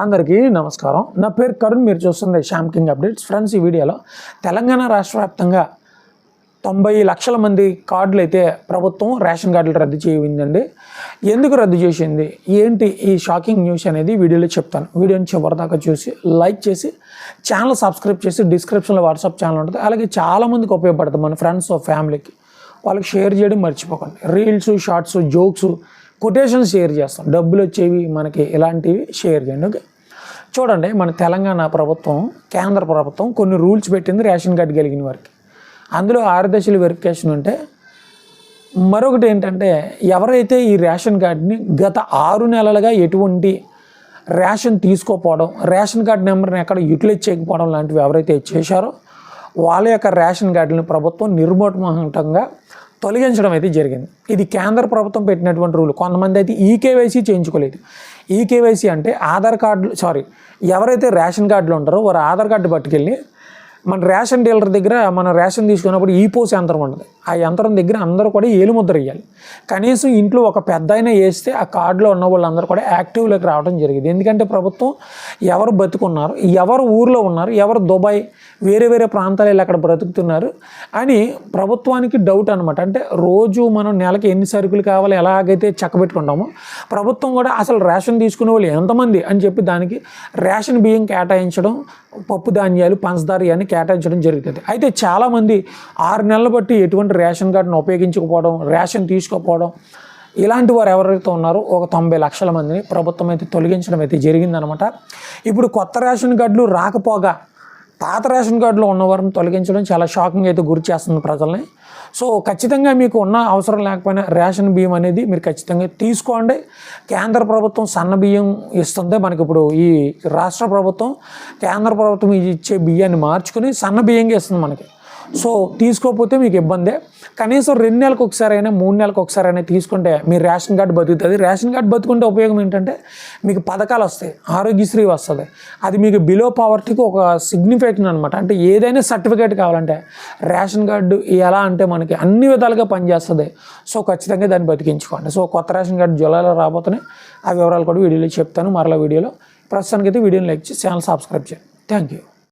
అందరికీ నమస్కారం. నా పేరు కరుణ్ మీరు చూస్తుంది శ్యామ్ కింగ్ అప్డేట్స్. ఫ్రెండ్స్ ఈ వీడియోలో తెలంగాణ రాష్ట్ర వ్యాప్తంగా తొంభై లక్షల మంది కార్డులు అయితే ప్రభుత్వం రేషన్ కార్డులు రద్దు చేయిందండి. ఎందుకు రద్దు చేసింది? ఏంటి ఈ షాకింగ్ న్యూస్ అనేది? వీడియోలో చెప్తాను. వీడియోని చివరిదాకా చూసి లైక్ చేసి ఛానల్ సబ్స్క్రైబ్ చేసి డిస్క్రిప్షన్లో వాట్సాప్ ఛానల్ ఉంటుంది. అలాగే చాలామందికి ఉపయోగపడుతుంది మన ఫ్రెండ్స్ ఫ్యామిలీకి. వాళ్ళకి షేర్ చేయడం మర్చిపోకండి. Reels shorts jokes quotations share చేస్తాం. డబ్బులు వచ్చేవి మనకి ఇలాంటివి షేర్ చేయండి. ఓకే? చూడండి మన తెలంగాణ ప్రభుత్వం కేంద్ర ప్రభుత్వం కొన్ని రూల్స్ పెట్టింది రేషన్ కార్డు కలిగిన వారికి. అందులో ఆరు దశల వెరిఫికేషన్ ఉంటే మరొకటి ఏంటంటే ఎవరైతే ఈ రేషన్ కార్డుని గత ఆరు నెలలుగా ఎటువంటి రేషన్ తీసుకోపోవడం రేషన్ కార్డు నెంబర్ని ఎక్కడ యూటిలైజ్ చేయకపోవడం లాంటివి ఎవరైతే చేశారో వాళ్ళ యొక్క రేషన్ కార్డులను ప్రభుత్వం నిర్మోటమహంగా తొలగించడం అయితే జరిగింది. ఇది కేంద్ర ప్రభుత్వం పెట్టినటువంటి రూల్. కొంతమంది అయితే ఈకేవైసీ చేయించుకోలేదు. ఈకేవైసీ అంటే ఆధార్ కార్డు సారీ ఎవరైతే రేషన్ కార్డులు ఉంటారో వారు ఆధార్ కార్డు పట్టుకెళ్ళి మన రేషన్ డీలర్ దగ్గర మనం రేషన్ తీసుకున్నప్పుడు ఈపోస్ యంత్రం ఉంటుంది. ఆ యంత్రం దగ్గర అందరూ కూడా ఏలుముద్ర వేయాలి కనీసం ఇంట్లో ఒక పెద్ద అయినా వేస్తే ఆ కార్డులో ఉన్న వాళ్ళందరూ కూడా యాక్టివ్లోకి రావడం జరిగింది. ఎందుకంటే ప్రభుత్వం ఎవరు బతుకున్నారు ఎవరు ఊర్లో ఉన్నారు ఎవరు దుబాయ్ వేరే వేరే ప్రాంతాలు వెళ్ళి అక్కడ బ్రతుకుతున్నారు అని ప్రభుత్వానికి డౌట్ అనమాట అంటే రోజు మనం నెలకి ఎన్ని సరుకులు కావాలి ఎలాగైతే చక్కబెట్టుకుంటామో ప్రభుత్వం కూడా అసలు రేషన్ తీసుకునే వాళ్ళు ఎంతమంది అని చెప్పి దానికి రేషన్ బియ్యం కేటాయించడం పప్పు ధాన్యాలు పంచదార ఇవన్నీ కేటాయించడం జరుగుతుంది. అయితే చాలామంది ఆరు నెలలు బట్టి ఎటువంటి రేషన్ కార్డును ఉపయోగించకపోవడం రేషన్ తీసుకోకపోవడం ఇలాంటి వారు ఎవరైతే ఉన్నారో ఒక తొంభై లక్షల మందిని ప్రభుత్వం అయితే తొలగించడం అయితే జరిగిందనమాట. ఇప్పుడు కొత్త రేషన్ కార్డులు రాకపోగా పాత రేషన్ కార్డులో ఉన్నవారిని తొలగించడం చాలా షాకింగ్ అయితే గురి చేస్తుంది ప్రజల్ని. సో ఖచ్చితంగా మీకు ఉన్న అవసరం లేకపోయినా రేషన్ బియ్యం అనేది మీరు ఖచ్చితంగా తీసుకోండి. కేంద్ర ప్రభుత్వం సన్న బియ్యం ఇస్తుంది. మనకి ఇప్పుడు ఈ రాష్ట్ర ప్రభుత్వం కేంద్ర ప్రభుత్వం ఇచ్చే బియ్యాన్ని మార్చుకుని సన్న బియ్యంగా ఇస్తుంది మనకి. సో తీసుకోకపోతే మీకు ఇబ్బందే. కనీసం రెండు నెలలకు ఒకసారి అయినా మూడు నెలలకు ఒకసారి అయినా తీసుకుంటే మీ రేషన్ కార్డు బతుకుతుంది. రేషన్ కార్డు బతుకుంటే ఉపయోగం ఏంటంటే మీకు పథకాలు వస్తాయి. ఆరోగ్యశ్రీ వస్తుంది. అది మీకు బిలో పవర్టీకి ఒక సిగ్నిఫికెంట్ అనమాట అంటే ఏదైనా సర్టిఫికేట్ కావాలంటే రేషన్ కార్డు ఎలా అంటే మనకి అన్ని విధాలుగా పనిచేస్తుంది. సో ఖచ్చితంగా దాన్ని బతికించుకోండి. సో కొత్త రేషన్ కార్డు జూలైలో రాబోతున్నాయి. ఆ వివరాలు కూడా వీడియోలో చెప్తాను. మరలా వీడియోలో ప్రస్తుతానికి వీడియోని లైక్ చేసి ఛానల్ సబ్స్క్రైబ్ చేయండి. Thank you